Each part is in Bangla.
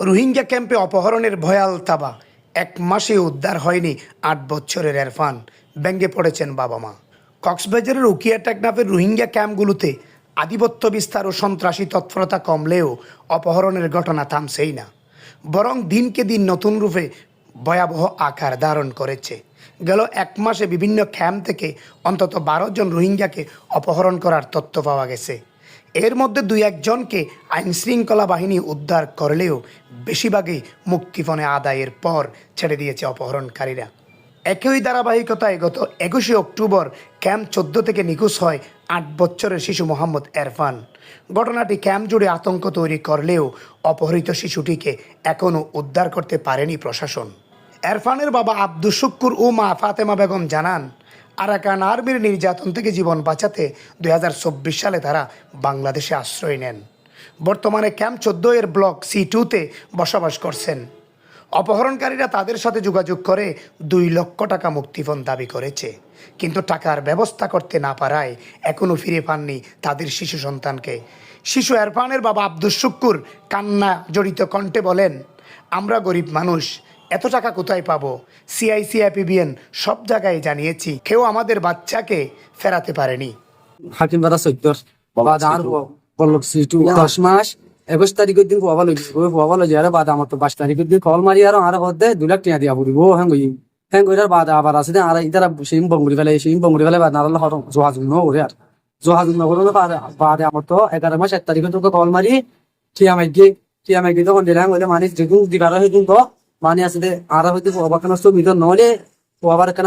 রোহিঙ্গা ক্যাম্পে অপহরণের ভয়াল তাবা। এক মাসে উদ্ধার হয়নি আট বছরের এরফান। ব্যঙ্গে পড়েছেন বাবা মা। কক্সবাজারের উকিয়া টেকনাফের রোহিঙ্গা ক্যাম্পগুলোতে আধিপত্য বিস্তার ও সন্ত্রাসী তৎপরতা কমলেও অপহরণের ঘটনা থামছেই না। বরং দিনকে দিন নতুন রূপে ভয়াবহ আকার ধারণ করেছে। গেল এক মাসে বিভিন্ন ক্যাম্প থেকে অন্তত বারো জন রোহিঙ্গাকে অপহরণ করার তথ্য পাওয়া গেছে। এর মধ্যে দুই একজনকে আইন শৃঙ্খলা বাহিনী উদ্ধার করলেও বেশিরভাগই মুক্তিপণে আদায়ের পর ছেড়ে দিয়েছে অপহরণকারীরা। একই ধারাবাহিকতায় গত একুশে অক্টোবর ক্যাম্প চোদ্দ থেকে নিখোঁজ হয় আট বছরের শিশু মোহাম্মদ এরফান। ঘটনাটি ক্যাম্প জুড়ে আতঙ্ক তৈরি করলেও অপহৃত শিশুটিকে এখনও উদ্ধার করতে পারেনি প্রশাসন। এরফানের বাবা আব্দুল শুক্কুর ও মা ফাতেমা বেগম জানান আরাকান আর্মির নির্যাতন থেকে জীবন বাঁচাতে দু হাজার চব্বিশ সালে তারা বাংলাদেশে আশ্রয় নেন। বর্তমানে ক্যাম্প চোদ্দ এর ব্লক সি টুতে বসবাস করছেন। অপহরণকারীরা তাদের সাথে যোগাযোগ করে দুই লক্ষ টাকা মুক্তিপণ দাবি করেছে। কিন্তু টাকার ব্যবস্থা করতে না পারায় এখনও ফিরে পাননি তাদের শিশু সন্তানকে। শিশু এরফানের বাবা আব্দুল শুক্কুর কান্না জড়িত কণ্ঠে বলেন, আমরা গরিব মানুষ এত টাকা কোথায় পাবো? সিআইসিআইপিবিএন সব জায়গায় জানিয়েছি। কেউ আমাদের বাচ্চাকে ফেরাতে পারেনি। হাকিম বাদা চৈত্যর বাদ আর বলক সিটু দশ মাস। একুশ তারিখের দিন পোয়াবা লই পোয়াবা লই যারে বাদ আমার তো বাইশ তারিখের দিন কল মারি আর আর হতে দুই লাখ টিয়া দিয়া পড়িব। হ্যাঁ গই। হ্যাঁ গইরার বাদ আবার আছে আর ইতারা সেই বঙ্গুরি ফেলে সেই বঙ্গুরি ফেলে বাদ নারাল হরম। জহাজ ন ওরে আর জহাজ ন করে বাদে আমার তো এগারো মাস এক তারিখে তোকে কল মারি। টিয়া মাই গিয়ে টিয়া মাই গিয়ে তখন দিলাম বলে মানে যেদিন দিবার হইদিন তো। মানে আছে দে আর হইতে পোয়াবা কেন তো নহলে পোয়াবার কেন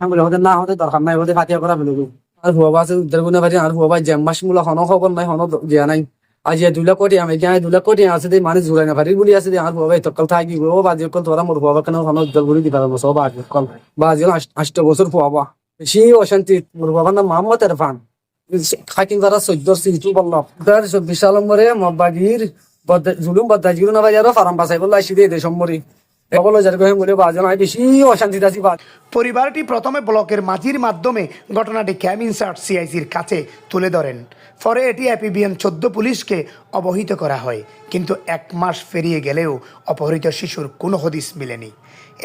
হ্যাঁ বলে হতে না হতে দরকার নাই হতে ফাটিয়া করা ফেলব আর হুয়া বাসে উদ্ধার গুনা পারি আর হুয়া বাই জেম মাস মূলা হন খবর নাই হন জিয়া নাই। আজ দুলা কোটি আমি গিয়ে দুলা কোটি আছে দে মানে জুলাই না পারি বলি আছে দে আর বাই তকল থাকি ও বাজি কল তোরা মোর হুয়া কেন হন উদ্ধার গুলি দিবা সব আজ কল বাজি আষ্ট বছর বা বেশি অশান্তি মোর বাবার নাম মোহাম্মদ এরফান খাকিং দ্বারা চৈদ্দর সিটু বলল তার চব্বিশ সাল মরে মব্বাগির জুলুম না পরিবারটি প্রথমে ব্লকের মাঝির মাধ্যমে ঘটনাটি ক্যাম ইনসার্ট সিআইসির কাছে তুলে ধরেন। পরে এটি অ্যাপিবিএন চোদ্দ পুলিশকে অবহিত করা হয়, কিন্তু এক মাস পেরিয়ে গেলেও অপহৃত শিশুর কোনো হদিস মিলেনি।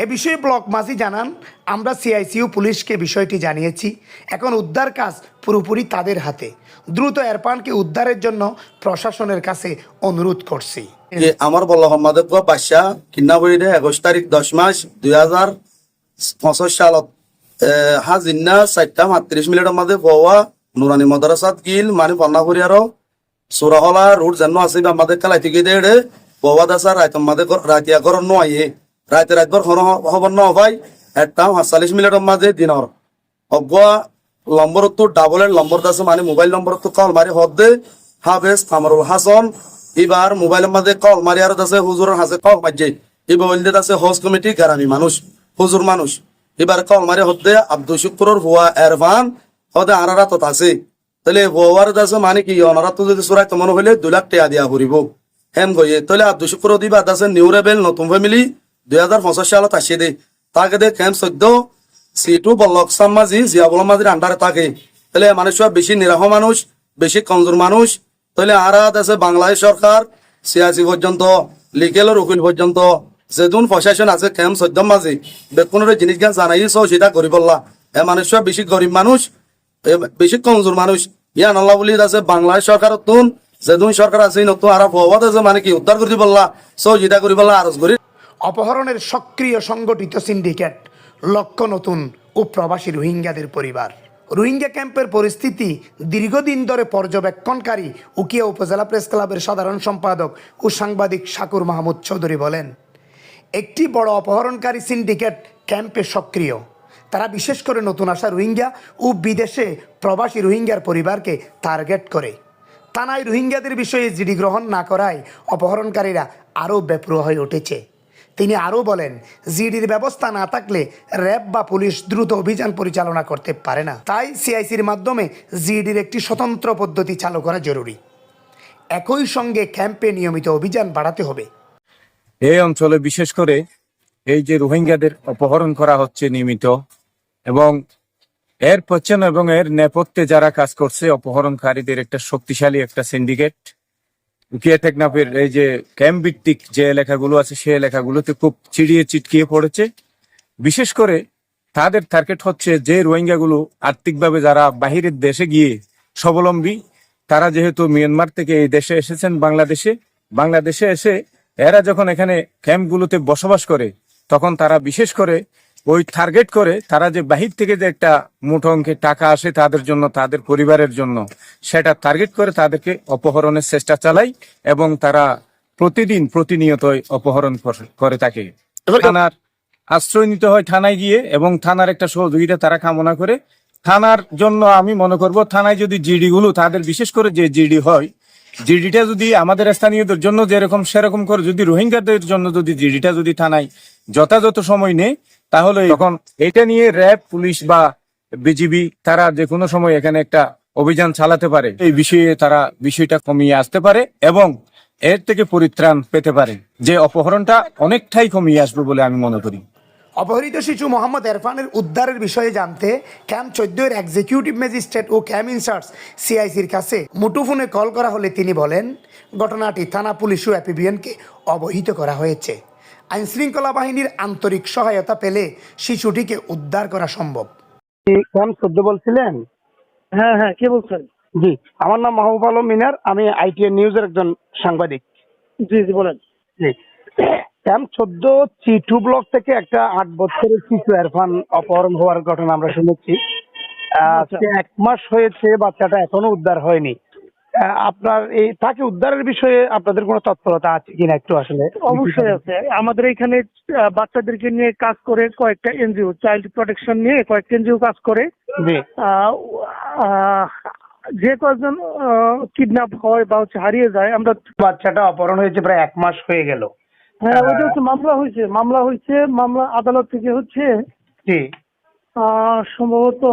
এ বিষয়ে ব্লক মাঝি জানান, আমরা সিআইসিউ পুলিশকে বিষয়টি জানিয়েছি। এখন উদ্ধার কাজ পুরোপুরি তাদের হাতে। দ্রুত এরপানকে উদ্ধারের জন্য প্রশাসনের কাছে অনুরোধ করছি। আমার বল্লভ মাধব বাদশাহ কিন্নাবুড়িতে একুশ তারিখ দশ মাস দুই হাজার পঁচিশ সালত হাজিন্না চারটা সাতত্রিশ মিনিটের মধ্যে পওয়া নুরানি মদরসাত গিল মানে পন্নাপুরি আরও, সুরাহলা, রোড যেন আছে আমাদের খেলাই থেকে দেড়ে পওয়া দাসা রাত আমাদের রাতিয়া ঘর নয় রাতে রাতভর খবর ন ভাই। একটা সাতচল্লিশ মিনিটের মাঝে দিনর অগুয়া নম্বর তো ডাবলের নম্বর আছে মানে মোবাইল নম্বর তো কল মারি হদ দে। হাফেজ কামরুল হাসান এবার মোবাইলের মধ্যে কল মারি আর আছে হুজুরের হাতে কল মারছে এবার ওইল আছে হজ কমিটি গ্রামী মানুষ হুজুর মানুষ। এবার কল মারি হদে আব্দুল শুক্রর হুয়া এরফান হদে আনারা তো আছে। তাহলে হুয়ার আছে মানে কি অনারা তো যদি সুরাই তো মনে হইলে দুই লাখ টাকা দিয়া পড়িব হেম গইয়ে তাহলে আব্দুল শুক্র দিবা আছে নিউ রেবেল নতুন ফ্যামিলি দুই সালত দে তাকে দে ক্যাম্প চৈদ্দ সিটু বল্লক সাম্মাজি জিয়াবুল মাজির আন্ডারে থাকে তাহলে মানুষ বেশি নিরাহ মানুষ বেশি কমজোর মানুষ তাহলে আর আছে বাংলাদেশ সরকার সিয়াসি পর্যন্ত লিগেলের উকিল পর্যন্ত যেদুন প্রশাসন আছে ক্যাম্প সদ্যম মাঝে বেতনের জিনিস সেটা করি বললা এ মানুষ বেশি গরিব মানুষ বেশি কমজোর মানুষ ইয়ান আল্লাহ বলি আছে বাংলাদেশ সরকার সরকার আছে, নতুন আর আছে মানে কি উদ্ধার করি বললা যেটা করি বললা আরজ করি অপহরণের সক্রিয় সংগঠিত সিন্ডিকেট লক্ষ্য নতুন ও প্রবাসী রোহিঙ্গাদের পরিবার। রোহিঙ্গা ক্যাম্পের পরিস্থিতি দীর্ঘদিন ধরে পর্যবেক্ষণকারী উকিয়া উপজেলা প্রেস ক্লাবের সাধারণ সম্পাদক ও সাংবাদিক শাকুর মাহমুদ চৌধুরী বলেন, একটি বড় অপহরণকারী সিন্ডিকেট ক্যাম্পে সক্রিয়। তারা বিশেষ করে নতুন আসা রোহিঙ্গা ও বিদেশে প্রবাসী রোহিঙ্গার পরিবারকে টার্গেট করে। থানায় রোহিঙ্গাদের বিষয়ে জিডি গ্রহণ না করায় অপহরণকারীরা আরও বেপরোয়া হয়ে উঠেছে। তিনি আরও বলেন, জিডির ব্যবস্থা না থাকলে র্যাব বা পুলিশ দ্রুত অভিযান পরিচালনা করতে পারে না। তাই সিআইসির মাধ্যমে জিডির একটি স্বতন্ত্র পদ্ধতি চালু করা জরুরি। একই সঙ্গে ক্যাম্পে নিয়মিত অভিযান বাড়াতে হবে। এই অঞ্চলে বিশেষ করে এই যে রোহিঙ্গাদের অপহরণ করা হচ্ছে নিয়মিত, এবং এর পশ্চান এবং এর নেপথ্যে যারা কাজ করছে, অপহরণকারীদের একটা শক্তিশালী একটা সিন্ডিকেট উকিয়া টেকনাফের এই যে ক্যাম্প ভিত্তিক যে এলাকাগুলো আছে সেই এলাকাগুলোতে খুব চিড়িয়ে চিটকিয়ে পড়েছে। বিশেষ করে তাদের টার্গেট হচ্ছে যে রোহিঙ্গাগুলো আর্থিকভাবে যারা বাহিরের দেশে গিয়ে স্বাবলম্বী, তারা যেহেতু মিয়ানমার থেকে এই দেশে এসেছেন বাংলাদেশে বাংলাদেশে এসে এরা যখন এখানে ক্যাম্পগুলোতে বসবাস করে, তখন তারা বিশেষ করে ওই টার্গেট করে তারা যে বাহির থেকে যে একটা মুঠো অঙ্কের টাকা আসে তাদের জন্য তাদের পরিবারের জন্য সেটা টার্গেট করে তাদেরকে অপহরণের চেষ্টা চালায় এবং তারা প্রতিদিন প্রতিনিয়তই অপহরণ করে- করে থাকে। থানার আশ্রয় নিতে হয় থানায় গিয়ে এবং থানার একটা সহযোগিতা তারা কামনা করে। থানার জন্য আমি মনে করব থানায় যদি জিডি গুলো তাদের বিশেষ করে যে জিডি হয় জিডিটা যদি আমাদের স্থানীয়দের জন্য যেরকম সেরকম করে যদি রোহিঙ্গাদের জন্য যদি জিডিটা যদি থানায় যথাযথ সময় নেই তাহলে তখন এটা নিয়ে র্যাব পুলিশ বা বিজিবি তারা যে কোনো সময় এখানে একটা অভিযান চালাতে পারে। এই বিষয়ে তারা বিষয়টা কমিয়ে আসতে পারে এবং এর থেকে পরিত্রাণ পেতে পারে। যে অপহরণটা অনেকটাই কমিয়ে আসবে বলে আমি মনে করি। অপহৃত শিশু মোহাম্মদ এরফানের উদ্ধারের বিষয়ে জানতে ক্যাম্প চোদ্দোর এক্সিকিউটিভ ম্যাজিস্ট্রেট ও ক্যাম্প ইনচার্জ সিআইসির কাছে মুঠোফোনে কল করা হলে তিনি বলেন ঘটনাটি থানা পুলিশ ও অ্যাপিবিএনকে অবহিত করা হয়েছে। আইনশৃঙ্খলা বাহিনীর আন্তরিক সহায়তা পেলে শিশুটিকে উদ্ধার করা সম্ভব। চোদ্দ বলছিলেন? হ্যাঁ হ্যাঁ কে বলছেন? জি আমার নাম মাহবুব আলম মিনার আমি আইটিএন নিউজের একজন সাংবাদিক। জি জি বলেন। জি। ক্যাম্প চোদ্দ চিটু ব্লক থেকে একটা আট বছরের শিশু এরফান অপহরণ হওয়ার ঘটনা আমরা শুনেছি। আচ্ছা। আজকে এক মাস হয়েছে বাচ্চাটা এখনও উদ্ধার হয়নি। আপনার এই তাকে উদ্ধারের বিষয়ে আপনাদের কোনো তৎপরতা আছে কিনা একটু আসলে অবশ্যই আছে। আমাদের এখানে বাচ্চাদেরকে নিয়ে কাজ করে কয়েকটা এনজিও চাইল্ড প্রোটেকশন নিয়ে কয়েকটা এনজিও কাজ করে। যে কয়েকজন কিডন্যাপ হয় বা হচ্ছে হারিয়ে যায় আমরা বাচ্চাটা অপহরণ হয়েছে প্রায় এক মাস হয়ে গেল। হ্যাঁ ওইটা হচ্ছে মামলা হয়েছে মামলা হয়েছে মামলা আদালত থেকে হচ্ছে সম্ভবত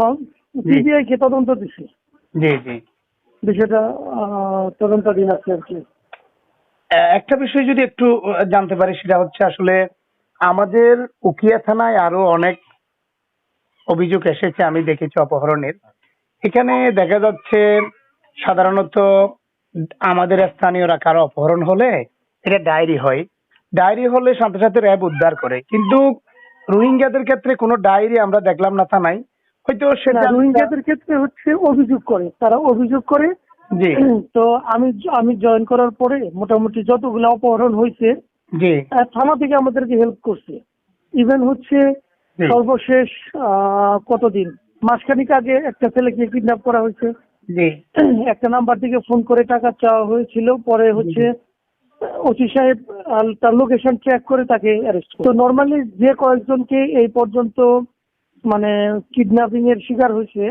সিবিআই কে তদন্ত দিছে। জি জি। বিষয়টা তদন্তাধীন আছে আর কি। একটা বিষয় যদি একটু জানতে পারি, সেটা হচ্ছে আসলে আমাদের উকিয়া থানায় আরও অনেক অভিযোগ এসেছে, আমি দেখেছি অপহরণের। এখানে দেখা যাচ্ছে সাধারণত আমাদের স্থানীয়রা কারও অপহরণ হলে এটা ডায়েরি হয়। ডায়েরি হলে সাথে সাথে র্যাব উদ্ধার করে। কিন্তু রোহিঙ্গাদের ক্ষেত্রে কোনো ডায়েরি আমরা দেখলাম না থানায়। হয়তো সেটা রোহিঙ্গাদের ক্ষেত্রে হচ্ছে অভিযোগ করে তারা অভিযোগ করে। তো আমি আমি জয়েন করার পরে মোটামুটি যতগুলো অপহরণ হয়েছে থানা থেকে আমাদেরকে হেল্প করছে। ইভেন হচ্ছে সর্বশেষ কতদিন? মাসখানিক আগে একটা ছেলেকে কিডন্যাপ করা হয়েছে। একটা নাম্বার থেকে ফোন করে টাকা চাওয়া হয়েছিল পরে হচ্ছে ওসি সাহেব তার লোকেশন ট্র্যাক করে তাকে অ্যারেস্ট তো নর্মালি যে কয়েকজনকে এই পর্যন্ত মানে কিডন্যাপিং এর শিকার হয়েছে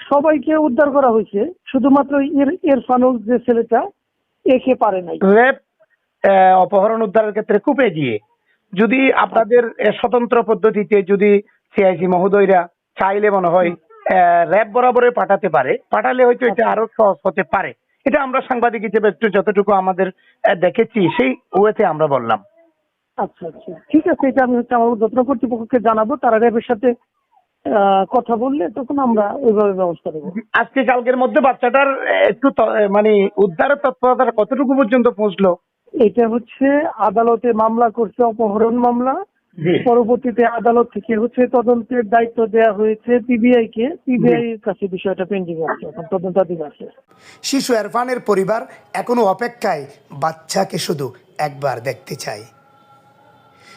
সবাইকে উদ্ধার করা হয়েছে শুধুমাত্র এর যে ছেলেটা একে পারে নাই। র্যাব অপহরণ উদ্ধারের ক্ষেত্রে খুব এগিয়ে। যদি আপনাদের স্বতন্ত্র পদ্ধতিতে যদি সিআইসি মহোদয়রা চাইলে মনে হয় র্যাব বরাবরে পাঠাতে পারে পাঠালে হয়তো এটা আরও সহজ হতে পারে। এটা আমরা সাংবাদিক হিসেবে একটু যতটুকু আমাদের দেখেছি সেই ওয়েতে আমরা বললাম। আচ্ছা আচ্ছা। ঠিক আছে এটা আমি হচ্ছে আমার যত্ন কর্তৃপক্ষকে জানাব তারা র্যাবের সাথে কথা বললে তখন আমরা ওইভাবে ব্যবস্থা নেব। আজকে কালকের মধ্যে বাচ্চাটার একটু মানে উদ্ধারের তৎপরতা কতটুকু পর্যন্ত পৌঁছলো? এটা হচ্ছে আদালতে মামলা করছে অপহরণ মামলা। পরবর্তীতে আদালত থেকে হচ্ছে তদন্তের দায়িত্ব দেওয়া হয়েছে পিবিআই কে পিবিআই এর কাছে বিষয়টা পেন্ডিং আছে এখন তদন্তাধীন আছে। শিশু এরফানের পরিবার এখনও অপেক্ষায় বাচ্চাকে শুধু একবার দেখতে চায়।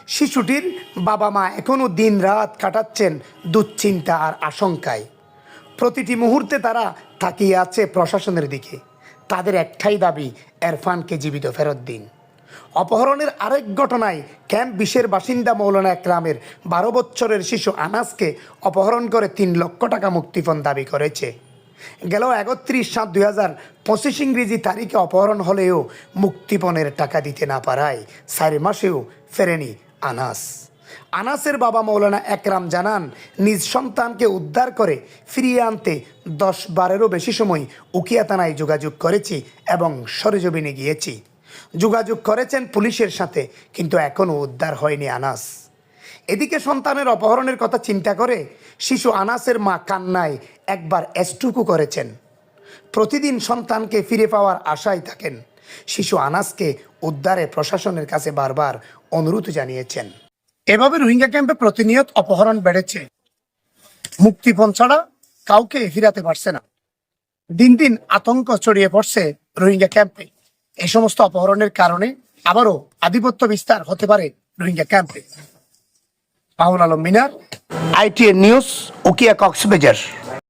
শিশুটির বাবা মা এখনও দিন রাত কাটাচ্ছেন দুশ্চিন্তা আর আশঙ্কায়। প্রতিটি মুহূর্তে তারা তাকিয়ে আছে প্রশাসনের দিকে। তাদের একটাই দাবি, এরফানকে জীবিত ফেরত দিন। অপহরণের আরেক ঘটনায় ক্যাম্প বিশের বাসিন্দা মৌলানা একরামের বারো বছরের শিশু আনাসকে অপহরণ করে তিন লক্ষ টাকা মুক্তিপণ দাবি করেছে। গেল একত্রিশ সাত দুই হাজার পঁচিশ ইংরেজি তারিখে অপহরণ হলেও মুক্তিপণের টাকা দিতে না পারায় চারি মাসেও ফেরেনি আনাস। আনাসের বাবা মৌলানা একরাম জানান, নিজ সন্তানকে উদ্ধার করে ফিরিয়ে আনতে দশ বারেরও বেশি সময় উকিয়া থানায় যোগাযোগ করেছি এবং সরেজমিনে গিয়েছি। যোগাযোগ করেছেন পুলিশের সাথে, কিন্তু এখনও উদ্ধার হয়নি আনাস। এদিকে সন্তানের অপহরণের কথা চিন্তা করে শিশু আনাসের মা কান্নায় একবার এসটুকু করেছেন। প্রতিদিন সন্তানকে ফিরে পাওয়ার আশায় থাকেন। শিশু আনাসকে উদ্ধারে প্রশাসনের কাছে বারবার অনুরোধ জানিয়েছেন। এভাবে রোহিঙ্গা ক্যাম্পে প্রতিনিয়ত অপহরণ বেড়েছে। মুক্তিপণ ছাড়া কাউকে ফিরাতে পারছে না। দিন দিন আতঙ্ক ছড়িয়ে পড়ছে রোহিঙ্গা ক্যাম্পে। এই সমস্ত অপহরণের কারণে আবারও আধিপত্য বিস্তার হতে পারে রোহিঙ্গা ক্যাম্পে। Pahul Alam Minar, ITN news, Ukhiya Cox's Bazar.